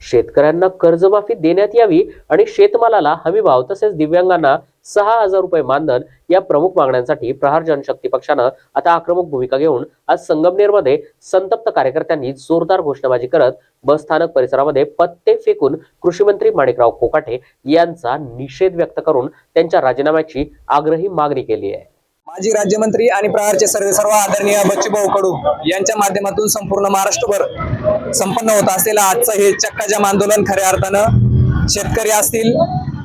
शेतकऱ्यांना कर्जमाफी देण्यात यावी आणि शेतमालाला हमी भाव तसेच दिव्यांगांना सहा हजार रुपये मानधन या प्रमुख मागण्यांसाठी प्रहार जनशक्ती पक्षानं आता आक्रमक भूमिका घेऊन आज संगमनेरमध्ये संतप्त कार्यकर्त्यांनी जोरदार घोषणाबाजी करत बस स्थानक परिसरामध्ये पत्ते फेकून कृषीमंत्री माणिकराव कोकाटे यांचा निषेध व्यक्त करून त्यांच्या राजीनाम्याची आग्रही मागणी केली आहे. माजी राज्यमंत्री आणि प्रहारचे सर्व सर्व आदरणीय बच्चूभाऊ कडू यांच्या माध्यमातून संपूर्ण महाराष्ट्रभर संपन्न होत असलेलं आजचं हे चक्काजाम आंदोलन खऱ्या अर्थानं शेतकरी असतील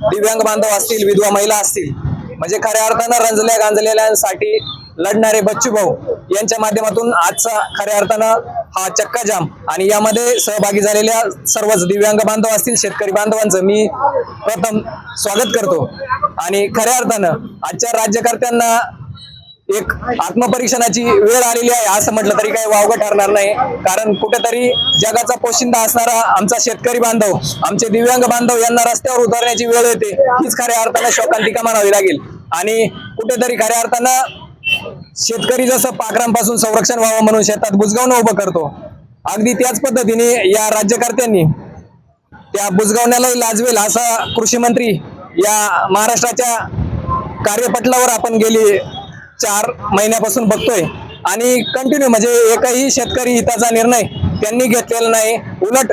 दिव्यांग बांधव असतील विधवा महिला असतील म्हणजे खऱ्या अर्थानं रंजल्या गांजलेल्यांसाठी लढणारे बच्चूभाऊ यांच्या माध्यमातून आजचा खऱ्या अर्थानं हा चक्काजाम आणि यामध्ये सहभागी झालेल्या सर्वच दिव्यांग बांधव असतील शेतकरी बांधवांचं मी प्रथम स्वागत करतो. आणि खऱ्या अर्थानं आजच्या राज्यकर्त्यांना एक आत्मपरीक्षणाची वेळ आलेली आहे. असं म्हटलं तरी काही वावगं ठरणार नाही. कारण कुठेतरी जगाचा पोशिंदा असणारा आमचा शेतकरी बांधव आमचे दिव्यांग बांधव यांना रस्त्यावर उतरण्याची वेळ येते. हीच खऱ्या अर्थानं शोकांतिका म्हणावी लागेल. आणि कुठेतरी खऱ्या अर्थानं शेतकरी जसं पाखरांपासून संरक्षण व्हावं म्हणून शेतात बुजगावणं उभं करतो अगदी त्याच पद्धतीने या राज्यकर्त्यांनी त्या बुजगावण्यालाही लाजवेल असा कृषी मंत्री या महाराष्ट्राच्या कार्यपटलावर आपण गेली चार महिन्यापासून बघतोय. आणि कंटिन्यू म्हणजे एकही शेतकरी हिताचा निर्णय त्यांनी घेतलेला नाही. उलट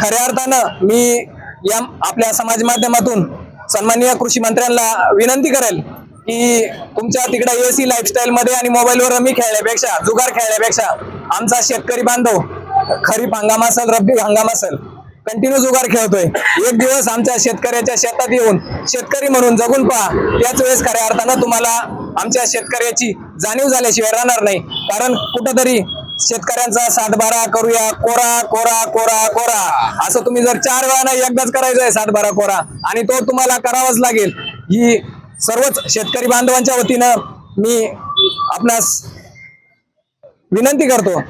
खऱ्या अर्थानं मी या आपल्या समाज माध्यमातून सन्माननीय कृषी मंत्र्यांना विनंती करेल की तुमच्या तिकडे एसी लाईफस्टाईल मध्ये आणि मोबाईलवर रमी खेळण्यापेक्षा जुगार खेळण्यापेक्षा आमचा शेतकरी बांधव खरीप हंगाम असेल रब्बी हंगाम असेल कंटिन्यू जुगार खेळतोय. एक दिवस आमच्या शेतकऱ्याच्या शेतात येऊन शेतकरी म्हणून जगून पहा. त्याच वेळेस खऱ्या अर्थानं तुम्हाला आमच्या शेतकऱ्याची जाणीव झाल्याशिवाय राहणार नाही. कारण कुठंतरी शेतकऱ्यांचा सातबारा करूया कोरा कोरा कोरा कोरा. असं तुम्ही जर चार वेळा एकदाच करायचं आहे सातबारा कोरा. आणि तो तुम्हाला करावाच लागेल. ही सर्वच शेतकरी बांधवांच्या वतीनं मी आपणास विनंती करतो.